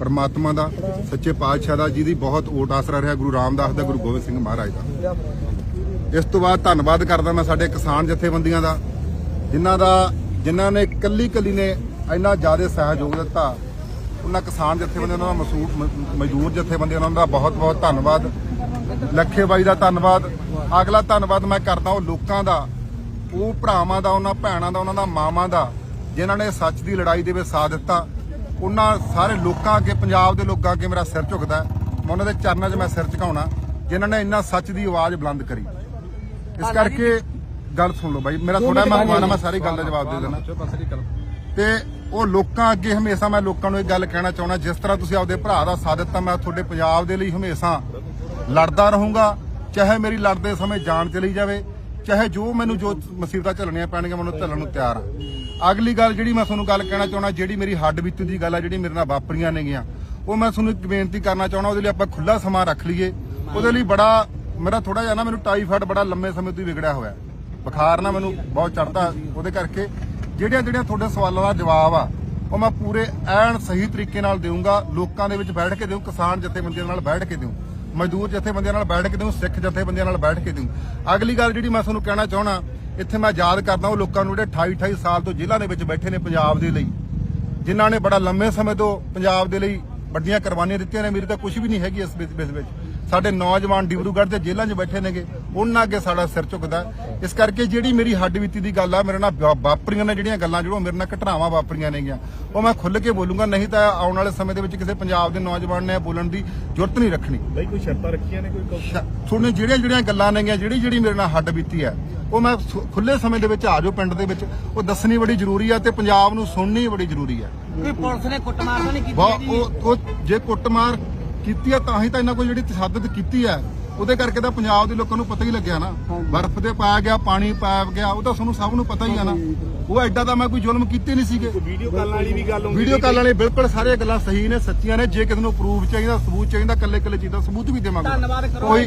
ਪਰਮਾਤਮਾ ਦਾ, ਸੱਚੇ ਪਾਤਸ਼ਾਹ ਦਾ, ਜਿਹਦੀ ਬਹੁਤ ਓਟ ਆਸਰਾ ਰਿਹਾ ਗੁਰੂ ਰਾਮਦਾਸ ਦਾ, ਗੁਰੂ ਗੋਬਿੰਦ ਸਿੰਘ ਮਹਾਰਾਜ ਦਾ। ਇਸ ਤੋਂ ਬਾਅਦ ਧੰਨਵਾਦ ਕਰਦਾ ਮੈਂ ਸਾਡੇ ਕਿਸਾਨ ਜਥੇਬੰਦੀਆਂ ਦਾ, ਜਿਨ੍ਹਾਂ ਦਾ, ਜਿਨ੍ਹਾਂ ਨੇ ਕੱਲੀ ਕੱਲੀ ਨੇ ਇੰਨਾ ਜ਼ਿਆਦਾ ਸਹਿਯੋਗ ਦਿੱਤਾ। ਉਹਨਾਂ ਕਿਸਾਨ ਜਥੇਬੰਦੀਆਂ ਦਾ ਮਸੂਰ ਮਜ਼ਦੂਰ ਜਥੇਬੰਦੀਆਂ ਉਹਨਾਂ ਦਾ ਬਹੁਤ ਬਹੁਤ ਧੰਨਵਾਦ। ਲੱਖੇ ਬਾਈ ਦਾ ਧੰਨਵਾਦ। ਅਗਲਾ ਧੰਨਵਾਦ ਮੈਂ ਕਰਦਾ ਉਹ ਲੋਕਾਂ ਦਾ, ਉਹ ਭਰਾਵਾਂ ਦਾ, ਉਹਨਾਂ ਭੈਣਾਂ ਦਾ, ਉਹਨਾਂ ਦਾ ਮਾਵਾਂ ਦਾ, ਜਿਨ੍ਹਾਂ ਨੇ ਸੱਚ ਦੀ ਲੜਾਈ ਦੇ ਵਿੱਚ ਸਾਥ ਦਿੱਤਾ। ਉਹਨਾਂ ਸਾਰੇ ਲੋਕਾਂ ਅੱਗੇ ਪੰਜਾਬ ਦੇ ਲੋਕਾਂ ਅੱਗੇ ਮੇਰਾ ਸਿਰ ਝੁਕਦਾ। ਮੈਂ ਉਹਨਾਂ ਦੇ ਚਰਨਾਂ 'ਚ ਮੈਂ ਸਿਰ ਝੁਕਾਉਣਾ। ਜਿਨ੍ਹਾਂ ਨੇ ਇੰਨਾ ਸੱਚ ਦੀ ਆਵਾਜ਼ ਬੁਲੰਦ ਕਰੀ। ਇਸ ਕਰਕੇ ਗੱਲ ਸੁਣ ਲਓ ਬਾਈ ਮੇਰਾ ਥੋੜਾ ਮਹਿਮਾਨ ਆ ਮੈਂ ਸਾਰੀ ਗੱਲ ਦਾ ਜਵਾਬ ਦੇ ਦੇਣਾ। ਤੇ ਉਹ ਲੋਕਾਂ ਅੱਗੇ ਹਮੇਸ਼ਾ ਮੈਂ ਲੋਕਾਂ ਨੂੰ ਇਹ ਗੱਲ ਕਹਿਣਾ ਚਾਹੁੰਦਾ ਜਿਸ ਤਰ੍ਹਾਂ ਤੁਸੀਂ ਆਪਦੇ ਭਰਾ ਦਾ ਸਾਥ ਦਿੱਤਾ ਮੈਂ ਤੁਹਾਡੇ ਪੰਜਾਬ ਦੇ ਲਈ ਹਮੇਸ਼ਾ ਲੜਦਾ ਰਹੂੰਗਾ। ਚਾਹੇ ਮੇਰੀ ਲੜਦੇ ਸਮੇਂ ਜਾਨ ਚਲੀ ਜਾਵੇ ਚਾਹੇ ਜੋ ਮੈਨੂੰ ਜੋ ਮੁਸੀਬਤਾਂ ਝੱਲਣੀਆਂ ਪੈਣਗੀਆਂ ਮੈਨੂੰ ਝੱਲਣ ਨੂੰ ਤਿਆਰ ਆ ਅਗਲੀ ਗੱਲ ਜਿਹੜੀ ਮੈਂ ਤੁਹਾਨੂੰ ਗੱਲ ਕਹਿਣਾ ਚਾਹੁੰਦਾ, ਜਿਹੜੀ ਮੇਰੀ ਹੱਡ ਬੀਤੀ ਦੀ ਗੱਲ ਆ, ਜਿਹੜੀ ਮੇਰੇ ਨਾਲ ਵਾਪਰੀਆਂ ਨੇਗੀਆਂ, ਉਹ ਮੈਂ ਤੁਹਾਨੂੰ ਇੱਕ ਬੇਨਤੀ ਕਰਨਾ ਚਾਹੁੰਦਾ, ਉਹਦੇ ਲਈ ਆਪਾਂ ਖੁੱਲਾ ਸਮਾਂ ਰੱਖ ਲਈਏ। ਉਹਦੇ ਲਈ ਬੜਾ, ਮੇਰਾ ਥੋੜਾ ਜਿਹਾ ਨਾ ਮੈਨੂੰ ਟਾਈਫਾਇਡ ਬੜਾ ਲੰਮੇ ਸਮੇਂ ਤੋਂ ਹੀ ਵਿਗੜਿਆ ਹੋਇਆ। ਬੁਖਾਰ ਨਾ ਮੈਨੂੰ ਬਹੁਤ ਚੜਦਾ ਉਹਦੇ ਕਰਕੇ। ਜਿਹੜੀਆਂ ਜਿਹੜੀਆਂ ਤੁਹਾਡੇ ਸਵਾਲਾਂ ਦਾ ਜਵਾਬ ਆ, ਉਹ ਮੈਂ ਪੂਰੇ ਐਨ ਸਹੀ ਤਰੀਕੇ ਨਾਲ ਦੇਵਾਂਗਾ ਲੋਕਾਂ ਦੇ ਵਿੱਚ ਬੈਠ ਕੇ ਦੇਵਾਂ ਕਿਸਾਨ ਜਥੇਬੰਦੀਆਂ ਨਾਲ ਬੈਠ ਕੇ ਦੇਵਾਂ ਮਜ਼ਦੂਰ ਜਥੇਬੰਦੀਆਂ ਨਾਲ ਬੈਠ ਕੇ ਦੇਵਾਂ ਸਿੱਖ ਜਥੇਬੰਦੀਆਂ ਨਾਲ ਬੈਠ ਕੇ ਦੇਵਾਂ ਅਗਲੀ ਗੱਲ ਜਿਹੜੀ ਮੈਂ ਤੁਹਾਨੂੰ ਕਹਿਣਾ ਚਾਹਣਾ ਇੱਥੇ ਮੈਂ ਯਾਦ ਕਰਦਾ ਉਹ ਲੋਕਾਂ ਨੂੰ ਜਿਹੜੇ 28 28 ਸਾਲ ਤੋਂ ਜ਼ਿਲ੍ਹਾ ਦੇ ਵਿੱਚ ਬੈਠੇ ਨੇ ਪੰਜਾਬ ਦੇ ਲਈ। ਜਿਨ੍ਹਾਂ ਨੇ ਬੜਾ ਲੰਮੇ ਸਮੇਂ ਤੋਂ ਪੰਜਾਬ ਦੇ ਲਈ ਵੱਡੀਆਂ ਕੁਰਬਾਨੀਆਂ ਦਿੱਤੀਆਂ ਨੇ, ਮੇਰੀ ਤਾਂ ਕੁਝ ਵੀ ਨਹੀਂ ਹੈਗੀ ਇਸ ਵਿੱਚ। ਸਾਡੇ ਨੌਜਵਾਨ ਡਿਬਰੂਗੜ੍ਹ ਦੇ ਜੇਲ੍ਹਾਂ 'ਚ ਬੈਠੇ ਨੇਗੇ ਉਹਨਾਂ ਅੱਗੇ ਸਾਡਾ ਸਿਰ ਝੁਕਦਾ ਇਸ ਕਰਕੇ ਜਿਹੜੀ ਮੇਰੀ ਹੱਡ ਬੀਤੀ ਦੀ ਗੱਲ ਆ ਮੇਰੇ ਨਾਲ ਵਾਪਰੀਆਂ ਨੇ ਜਿਹੜੀਆਂ ਗੱਲਾਂ ਜਿਹੜੀਆਂ ਮੇਰੇ ਨਾਲ ਘਟਨਾਵਾਂ ਵਾਪਰੀਆਂ ਨੇਗੀਆਂ। ਉਹ ਮੈਂ ਖੁੱਲ੍ਹ ਕੇ ਬੋਲੂੰਗਾ ਨਹੀਂ ਤਾਂ ਆਉਣ ਵਾਲੇ ਸਮੇਂ ਦੇ ਵਿੱਚ ਕਿਸੇ ਪੰਜਾਬ ਦੇ ਨੌਜਵਾਨ ਨੇ ਬੋਲਣ ਦੀ ਜ਼ਰੂਰਤ ਨਹੀਂ ਰੱਖਣੀ। ਬਈ ਕੋਈ ਸ਼ਰਤਾਂ ਰੱਖੀਆਂ ਨੇ ਕੋਈ ਤੁਹਾਡੀਆਂ ਜਿਹੜੀਆਂ ਜਿਹੜੀਆਂ ਗੱਲਾਂ ਨੇਗੀਆਂ ਜਿਹੜੀ ਜਿਹੜੀ ਮੇਰੇ ਨਾਲ ਹੱਡ ਬੀਤੀ ਹੈ ਉਹ ਮੈਂ ਖੁੱਲੇ ਸਮੇਂ ਦੇ ਵਿੱਚ ਆ ਜਾਓ ਪਿੰਡ ਦੇ ਵਿੱਚ ਉਹ ਦੱਸਣੀ ਬੜੀ ਜ਼ਰੂਰੀ ਹੈ ਤੇ ਪੰਜਾਬ ਨੂੰ ਸੁਣਨੀ ਬੜੀ ਜ਼ਰੂਰੀ ਹੈ। ਕੋਈ ਪੁਲਿਸ ਨੇ ਕੁੱਟਮਾਰ ਤਾਂ ਨਹੀਂ ਕੀਤੀ ਉਹ ਜੇ ਕੁੱਟਮਾਰ ਕੀਤੀ ਹੈ ਤਾਂ ਹੀ ਤਾਂ ਇਹਨਾਂ ਕੋਲ ਜਿਹੜੀ ਤਸ਼ੱਦਦ ਕੀਤੀ ਹੈ ਉਹਦੇ ਕਰਕੇ ਤਾਂ ਪੰਜਾਬ ਦੇ ਲੋਕਾਂ ਨੂੰ ਪਤਾ ਹੀ ਲੱਗਿਆ ਨਾ। ਬਰਫ਼ ਦੇ ਪਾਇਆ ਗਿਆ ਪਾਣੀ ਪਾਇਆ ਗਿਆ ਉਹ ਤਾਂ ਤੁਹਾਨੂੰ ਸਭ ਨੂੰ ਪਤਾ ਹੀ ਆ ਨਾ। ਉਹ ਐਡਾ ਤਾਂ ਮੈਂ ਕੋਈ ਜ਼ੁਲਮ ਕੀਤੇ ਨਹੀਂ ਸੀਗੇ। ਵੀਡੀਓ ਕਾਲ ਵਾਲੀ ਵੀ ਗੱਲ ਹੁੰਦੀ ਵੀਡੀਓ ਕਾਲ ਵਾਲੇ ਬਿਲਕੁਲ ਸਾਰੀਆਂ ਗੱਲਾਂ ਸਹੀ ਨੇ ਸੱਚੀਆਂ ਨੇ। ਜੇ ਕਿਸੇ ਨੂੰ ਪ੍ਰੂਫ ਚਾਹੀਦਾ ਸਬੂਤ ਚਾਹੀਦਾ ਕੱਲੇ ਕੱਲੇ ਚੀਜ਼ ਦਾ ਸਬੂਤ ਵੀ ਦੇਵਾਂਗੇ। ਧੰਨਵਾਦ ਕਰੋ ਕੋਈ